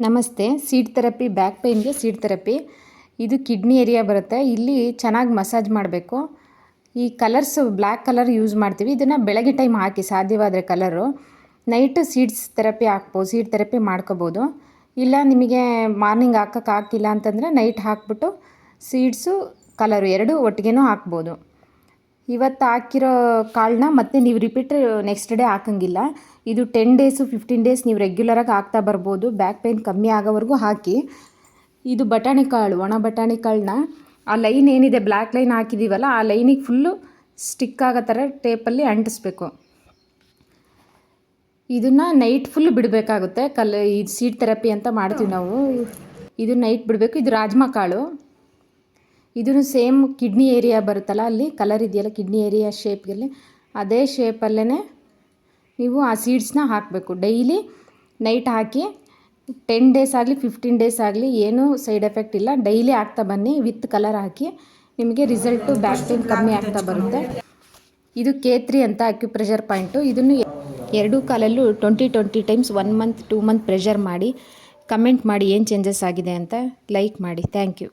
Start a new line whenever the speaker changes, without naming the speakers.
ನಮಸ್ತೆ, seed therapy, back ಪೇಯ್ನ್ಗೆ seed therapy. ಇದು ಕಿಡ್ನಿ ಏರಿಯಾ ಬರುತ್ತೆ. ಇಲ್ಲಿ ಚೆನ್ನಾಗಿ ಮಸಾಜ್ ಮಾಡಬೇಕು. ಈ ಕಲರ್ಸ್ ಬ್ಲ್ಯಾಕ್ ಕಲರ್ ಯೂಸ್ ಮಾಡ್ತೀವಿ. ಇದನ್ನು ಬೆಳಗ್ಗೆ ಟೈಮ್ ಹಾಕಿ, ಸಾಧ್ಯವಾದರೆ ಕಲರು. ನೈಟ್ ಸೀಡ್ಸ್ ಥೆರಪಿ ಹಾಕ್ಬೋದು ಸೀಡ್ ಥೆರಪಿ ಮಾಡ್ಕೋಬೋದು. ಇಲ್ಲ ನಿಮಗೆ ಮಾರ್ನಿಂಗ್ ಹಾಕೋಕ್ಕಾಗ್ತಿಲ್ಲ ಅಂತಂದರೆ ನೈಟ್ ಹಾಕ್ಬಿಟ್ಟು ಸೀಡ್ಸು, ಕಲರು ಎರಡು ಒಟ್ಟಿಗೆನೂ ಹಾಕ್ಬೋದು. ಇವತ್ತು ಹಾಕಿರೋ ಕಾಳನ್ನ ಮತ್ತೆ ನೀವು ರಿಪೀಟ್ ನೆಕ್ಸ್ಟ್ ಡೇ ಹಾಕಂಗಿಲ್ಲ. ಇದು ಟೆನ್ ಡೇಸು ಫಿಫ್ಟೀನ್ ಡೇಸ್ ನೀವು ರೆಗ್ಯುಲರಾಗಿ ಹಾಕ್ತಾ ಬರ್ಬೋದು. ಬ್ಯಾಕ್ ಪೇಯ್ನ್ ಕಮ್ಮಿ ಆಗೋವರೆಗೂ ಹಾಕಿ. ಇದು ಬಟಾಣಿ ಕಾಳು, ಒಣ ಬಟಾಣಿ ಕಾಳನ್ನ ಆ ಲೈನ್ ಏನಿದೆ ಬ್ಲ್ಯಾಕ್ ಲೈನ್ ಹಾಕಿದ್ದೀವಲ್ಲ ಆ ಲೈನಿಗೆ ಫುಲ್ಲು ಸ್ಟಿಕ್ ಆಗೋ ಥರ ಟೇಪಲ್ಲಿ ಅಂಟಿಸ್ಬೇಕು. ಇದನ್ನು ನೈಟ್ ಫುಲ್ ಬಿಡಬೇಕಾಗುತ್ತೆ. ಕಲ್ ಇದು ಸೀಡ್ ಥೆರಪಿ ಅಂತ ಮಾಡ್ತೀವಿ ನಾವು. ಇದು ನೈಟ್ ಬಿಡಬೇಕು. ಇದು ರಾಜ್ಮಾ ಕಾಳು. ಇದನ್ನು ಸೇಮ್ ಕಿಡ್ನಿ ಏರಿಯಾ ಬರುತ್ತಲ್ಲ, ಅಲ್ಲಿ ಕಲರ್ ಇದೆಯಲ್ಲ ಕಿಡ್ನಿ ಏರಿಯಾ ಶೇಪ್ಗೆಲ್ಲಿ ಅದೇ ಶೇಪಲ್ಲೇ ನೀವು ಆ ಸೀಡ್ಸ್ನ ಹಾಕಬೇಕು. ಡೈಲಿ ನೈಟ್ ಹಾಕಿ ಟೆನ್ ಡೇಸ್ ಆಗಲಿ ಫಿಫ್ಟೀನ್ ಡೇಸ್ ಆಗಲಿ ಏನೂ ಸೈಡ್ ಎಫೆಕ್ಟ್ ಇಲ್ಲ. ಡೈಲಿ ಹಾಕ್ತಾ ಬನ್ನಿ ವಿತ್ ಕಲರ್ ಹಾಕಿ ನಿಮಗೆ ರಿಸಲ್ಟು ಬ್ಯಾಕ್ ಪೇನ್ ಕಮ್ಮಿ ಆಗ್ತಾ ಬರುತ್ತೆ. ಇದು ಕೆ ತ್ರೀ ಅಂತ ಅಕ್ಯುಪ್ರೆಷರ್ ಪಾಯಿಂಟು ಇದನ್ನು ಎರಡೂ ಕಾಲಲ್ಲೂ twenty twenty times one month two month pressure ಮಾಡಿ ಕಮೆಂಟ್ ಮಾಡಿ ಏನು ಚೇಂಜಸ್ ಆಗಿದೆ ಅಂತ ಲೈಕ್ ಮಾಡಿ. Thank you